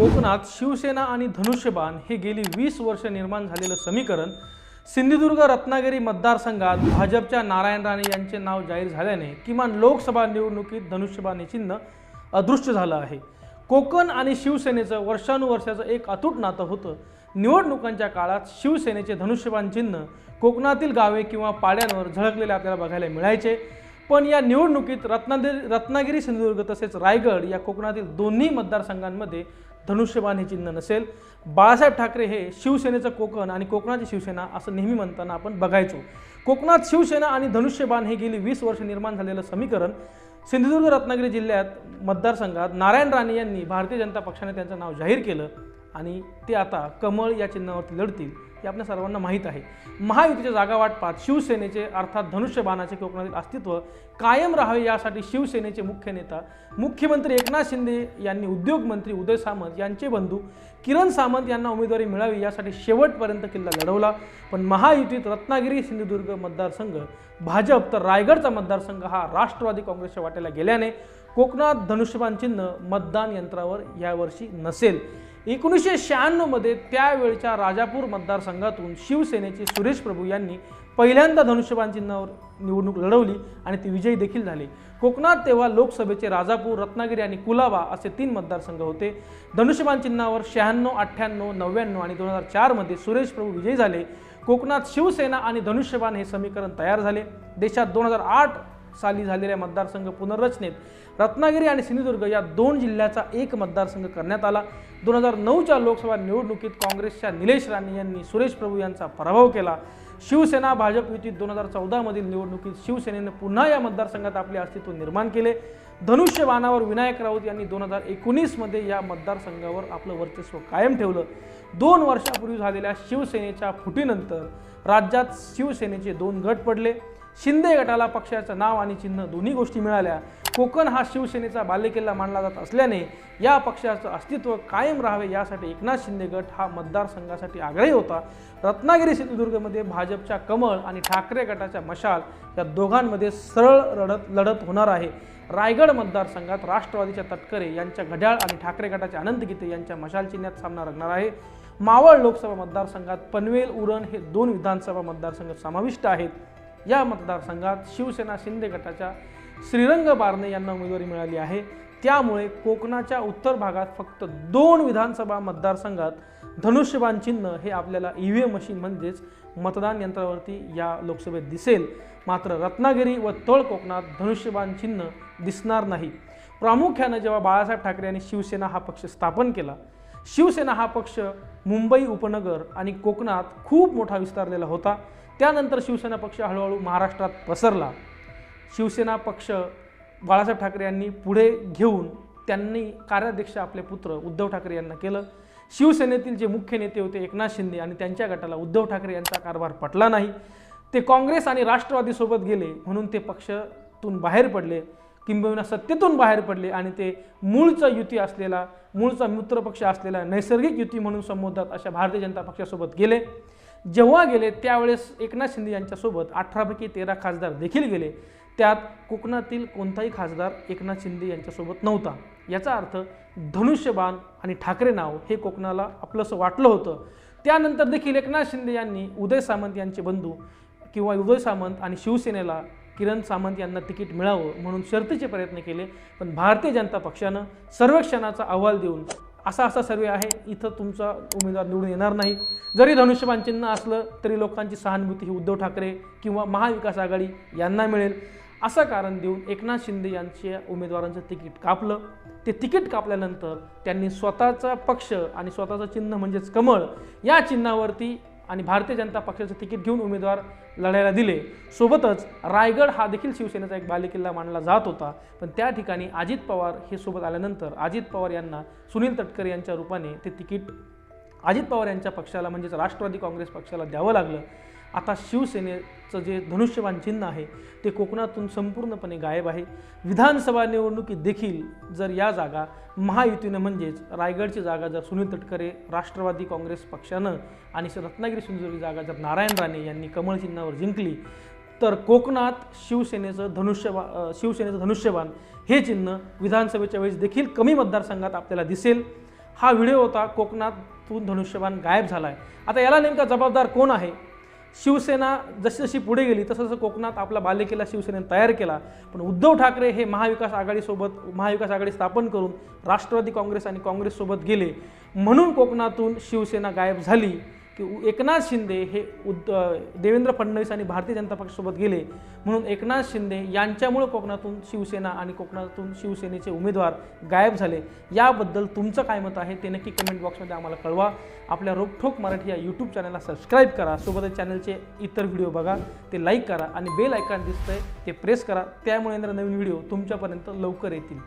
कोकणात शिवसेना आणि धनुष्यबाण हे गेली वीस वर्ष निर्माण झालेलं समीकरण सिंधुदुर्ग रत्नागिरी मतदारसंघात भाजपच्या नारायण राणे यांचे नाव जाहीर झाल्याने किमान लोकसभा निवडणुकीत धनुष्यबाण हे चिन्ह अदृश्य झालं आहे. कोकण आणि शिवसेनेचं वर्षानुवर्षाचं एक अतूट नातं होतं. निवडणुकांच्या काळात शिवसेनेचे धनुष्यबाण चिन्ह कोकणातील गावे किंवा पाड्यांवर झळकलेले आपल्याला बघायला मिळायचे. पण या निवडणुकीत रत्नागिरी रत्नागिरी सिंधुदुर्ग तसेच रायगड या कोकणातील दोन्ही मतदारसंघांमध्ये धनुष्यबाण हे चिन्ह नसेल. बाळासाहेब ठाकरे हे शिवसेनेचं कोकण आणि कोकणाची शिवसेना असं नेहमी म्हणताना आपण बघायचो. कोकणात शिवसेना आणि धनुष्यबाण हे गेली वीस वर्ष निर्माण झालेलं समीकरण सिंधुदुर्ग रत्नागिरी जिल्ह्यात मतदारसंघात नारायण राणे यांनी भारतीय जनता पक्षाने त्यांचं नाव जाहीर केलं आणि ते आता कमळ या चिन्हावरती लढतील. हे आपल्या सर्वांना माहीत आहे. महायुतीच्या जागा वाटपात शिवसेनेचे अर्थात धनुष्यबाणाचे कोकणातील अस्तित्व कायम राहावे यासाठी शिवसेनेचे मुख्य नेता मुख्यमंत्री एकनाथ शिंदे यांनी उद्योगमंत्री उदय सामंत यांचे बंधू किरण सामंत यांना उमेदवारी मिळावी यासाठी शेवटपर्यंत किल्ला लढवला. पण महायुतीत रत्नागिरी सिंधुदुर्ग मतदारसंघ भाजप तर रायगडचा मतदारसंघ हा राष्ट्रवादी काँग्रेसच्या वाट्याला गेल्याने कोकणात धनुष्यबाण चिन्ह मतदान यंत्रावर यावर्षी नसेल. एकोणीसशे शहाण्णवमध्ये त्यावेळच्या राजापूर मतदारसंघातून शिवसेनेचे सुरेश प्रभू यांनी पहिल्यांदा धनुष्यबाण चिन्हावर निवडणूक लढवली आणि ती विजयी देखील झाली. कोकणात तेव्हा लोकसभेचे राजापूर रत्नागिरी आणि कुलाबा असे तीन मतदारसंघ होते. धनुष्यबाण चिन्हावर शहाण्णव अठ्ठ्याण्णव नव्याण्णव आणि दोन हजार चारमध्ये सुरेश प्रभू विजयी झाले. कोकणात शिवसेना आणि धनुष्यबाण हे समीकरण तयार झाले. देशात दोन हजार आठ साली झालेल्या मतदारसंघ पुनर्रचनेत रत्नागिरी आणि सिंधुदुर्ग या दोन जिल्ह्याचा एक मतदारसंघ करण्यात आला. दोन हजार नऊच्या लोकसभा निवडणुकीत काँग्रेसच्या निलेश राणे यांनी सुरेश प्रभू यांचा पराभव केला. शिवसेना भाजप युतीत दोन हजार चौदामधील निवडणुकीत शिवसेनेने पुन्हा या मतदारसंघात आपले अस्तित्व निर्माण केले. धनुष्यबाणावर विनायक राऊत यांनी दोन हजार एकोणीसमध्ये या मतदारसंघावर आपलं वर्चस्व कायम ठेवलं. दोन वर्षापूर्वी झालेल्या शिवसेनेच्या फुटीनंतर राज्यात शिवसेनेचे दोन गट पडले. शिंदे गटाला पक्षाचं नाव आणि चिन्ह दोन्ही गोष्टी मिळाल्या. कोकण हा शिवसेनेचा बालेकिल्ला मानला जात असल्याने या पक्षाचं अस्तित्व कायम राहावे यासाठी एकनाथ शिंदे गट हा मतदारसंघासाठी आग्रही होता. रत्नागिरी सिंधुदुर्गमध्ये भाजपच्या कमळ आणि ठाकरे गटाच्या मशाल या दोघांमध्ये सरळ रडत लढत होणार आहे. रायगड मतदारसंघात राष्ट्रवादीच्या तटकरे यांच्या घड्याळ आणि ठाकरे गटाचे अनंत गीते यांच्या मशाल चिन्हात सामना रंगणार आहे. मावळ लोकसभा मतदारसंघात पनवेल उरण हे दोन विधानसभा मतदारसंघ समाविष्ट आहेत. या मतदारसंघात शिवसेना शिंदे गटाच्या श्रीरंग बारणे यांना उमेदवारी मिळाली आहे. त्यामुळे कोकणाच्या उत्तर भागात फक्त दोन विधानसभा मतदारसंघात धनुष्यबाण चिन्ह हे आपल्याला ई व्ही एम मशीन म्हणजेच मतदान यंत्रावरती या लोकसभेत दिसेल. मात्र रत्नागिरी व तळ कोकणात धनुष्यबाण चिन्ह दिसणार नाही. प्रामुख्यानं जेव्हा बाळासाहेब ठाकरे यांनी शिवसेना हा पक्ष स्थापन केला शिवसेना हा पक्ष मुंबई उपनगर आणि कोकणात खूप मोठा विस्तारलेला होता. त्यानंतर शिवसेना पक्ष हळूहळू महाराष्ट्रात पसरला. शिवसेना पक्ष बाळासाहेब ठाकरे यांनी पुढे घेऊन त्यांनी कार्याध्यक्ष आपले पुत्र उद्धव ठाकरे यांना केलं. शिवसेनेतील जे मुख्य नेते होते एकनाथ शिंदे आणि त्यांच्या गटाला उद्धव ठाकरे यांचा कारभार पटला नाही. ते काँग्रेस आणि राष्ट्रवादीसोबत गेले म्हणून ते पक्षातून बाहेर पडले. किंबहुना सत्तेतून बाहेर पडले आणि ते मूळचा युती असलेला मूळचा मित्रपक्ष असलेला नैसर्गिक युती म्हणून संबोधतात अशा भारतीय जनता पक्षासोबत गेले. जेव्हा गेले त्यावेळेस एकनाथ शिंदे यांच्यासोबत अठरापैकी तेरा खासदार देखील गेले. त्यात कोकणातील कोणताही खासदार एकनाथ शिंदे यांच्यासोबत नव्हता. याचा अर्थ धनुष्यबाण आणि ठाकरे नाव हे कोकणाला आपलंसं वाटलं होतं. त्यानंतर देखील एकनाथ शिंदे यांनी उदय सामंत यांचे बंधू किंवा उदय सामंत आणि शिवसेनेला किरण सामंत यांना तिकीट मिळावं म्हणून शर्तीचे प्रयत्न केले. पण भारतीय जनता पक्षानं सर्वेक्षणाचा अहवाल देऊन असा असा सर्वे आहे. इथं तुमचा उमेदवार निवडून येणार नाही. जरी धनुष्यबाण चिन्ह असलं तरी लोकांची सहानुभूती ही उद्धव ठाकरे किंवा महाविकास आघाडी यांना मिळेल. असं कारण देऊन एकनाथ शिंदे यांच्या उमेदवारांचं तिकीट कापलं. ते तिकीट कापल्यानंतर त्यांनी स्वतःचा पक्ष आणि स्वतःचं चिन्ह म्हणजेच कमळ या चिन्हावरती आणि भारतीय जनता पक्षाचं तिकीट घेऊन उमेदवार लढायला दिले. सोबतच रायगड हा देखील शिवसेनेचा एक बालेकिल्ला मानला जात होता. पण त्या ठिकाणी अजित पवार हे सोबत आल्यानंतर अजित पवार यांना सुनील तटकरे यांच्या रूपाने ते तिकीट अजित पवार यांच्या पक्षाला म्हणजेच राष्ट्रवादी काँग्रेस पक्षाला द्यावं लागलं. आता शिवसेनेचं जे धनुष्यबाण चिन्ह आहे ते कोकणातून संपूर्णपणे गायब आहे. विधानसभा निवडणुकीत देखील जर या जागा महायुतीनं म्हणजेच रायगडची जागा जर सुनील तटकरे राष्ट्रवादी काँग्रेस पक्षानं आणि रत्नागिरी सिंधुदुर्ग जागा जर नारायण राणे यांनी कमळ चिन्हावर जिंकली तर कोकणात शिवसेनेचं धनुष्यबा शिवसेनेचं धनुष्यबाण हे चिन्ह विधानसभेच्या वेळेस देखील कमी मतदारसंघात आपल्याला दिसेल. हा व्हिडिओ होता कोकणातून धनुष्यबाण गायब झाला आहे आता याला नेमका जबाबदार कोण आहे? शिवसेना जशीजशी पुढे गेली तसं जसं कोकणात आपला बालेकिल्ला शिवसेनेने तयार केला. पण उद्धव ठाकरे हे महाविकास आघाडीसोबत महाविकास आघाडी स्थापन करून राष्ट्रवादी काँग्रेस आणि काँग्रेससोबत गेले. म्हणून कोकणातून शिवसेना गायब झाली. की एकनाथ शिंदे हे उद देवेंद्र फडणवीस आणि भारतीय जनता पक्षासोबत गेले. म्हणून एकनाथ शिंदे यांच्यामुळे कोकणातून शिवसेना आणि कोकणातून शिवसेनेचे उमेदवार गायब झाले. याबद्दल तुमचं काय मत आहे ते नक्की कमेंट बॉक्समध्ये आम्हाला कळवा. आपल्या रोकठोक मराठी या यूट्यूब चॅनलला सबस्क्राईब करा. सोबतच चॅनलचे इतर व्हिडिओ बघा. ते लाईक करा आणि बेल आयकॉन दिसतंय ते प्रेस करा. त्यामुळे नवीन व्हिडिओ तुमच्यापर्यंत लवकर येतील.